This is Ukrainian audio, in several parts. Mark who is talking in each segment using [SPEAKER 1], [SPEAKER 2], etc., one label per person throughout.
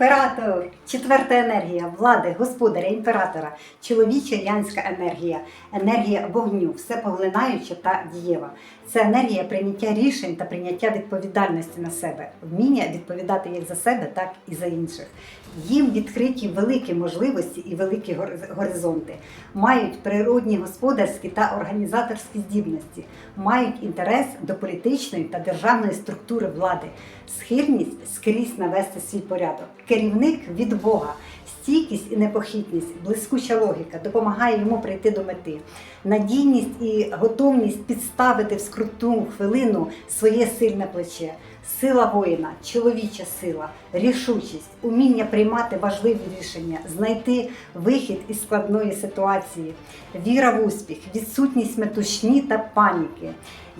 [SPEAKER 1] Імператор, четверта енергія влади, господаря, імператора, чоловіча янська енергія, енергія вогню, всепоглинаюча та дієва. Це енергія прийняття рішень та прийняття відповідальності на себе, вміння відповідати як за себе, так і за інших. Їм відкриті великі можливості і великі горизонти, мають природні господарські та організаторські здібності, мають інтерес до політичної та державної структури влади, схильність скрізь навести свій порядок. Керівник від Бога, стійкість і непохитність, блискуча логіка допомагає йому прийти до мети. Надійність і готовність підставити в скрутну хвилину своє сильне плече. Сила воїна, чоловіча сила, рішучість, уміння приймати важливі рішення, знайти вихід із складної ситуації, віра в успіх, відсутність метушні та паніки.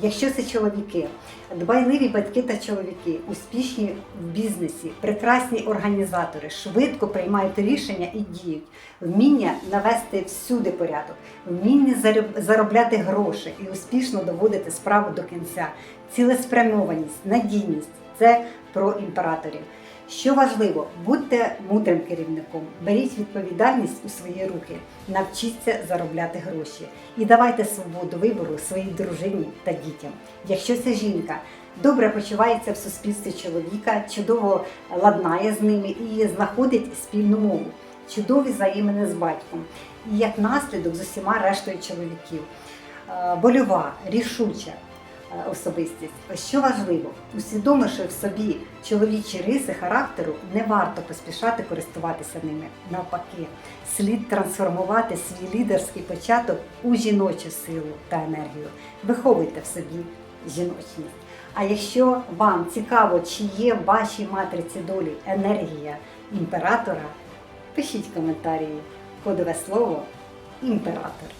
[SPEAKER 1] Якщо це чоловіки, дбайливі батьки та чоловіки, успішні в бізнесі, прекрасні організатори, швидко приймають рішення і діють, вміння навести всюди порядок, вміння зароб- заробляти гроші і успішно доводити справу до кінця, цілеспрямованість, надійність це про імператорів. Що важливо, будьте мудрим керівником, беріть відповідальність у свої руки, навчіться заробляти гроші. І давайте свободу вибору своїй дружині та дітям. Якщо ця жінка добре почувається в суспільстві чоловіка, чудово ладнає з ними і знаходить спільну мову, чудові взаємини з батьком, і як наслідок з усіма рештою чоловіків, Е, больова, рішуча, особистість. Що важливо, усвідомивши в собі чоловічі риси характеру, не варто поспішати користуватися ними. Навпаки, слід трансформувати свій лідерський початок у жіночу силу та енергію. Виховуйте в собі жіночність. А якщо вам цікаво, чи є в вашій матриці долі енергія імператора, пишіть коментарі, кодове слово імператор.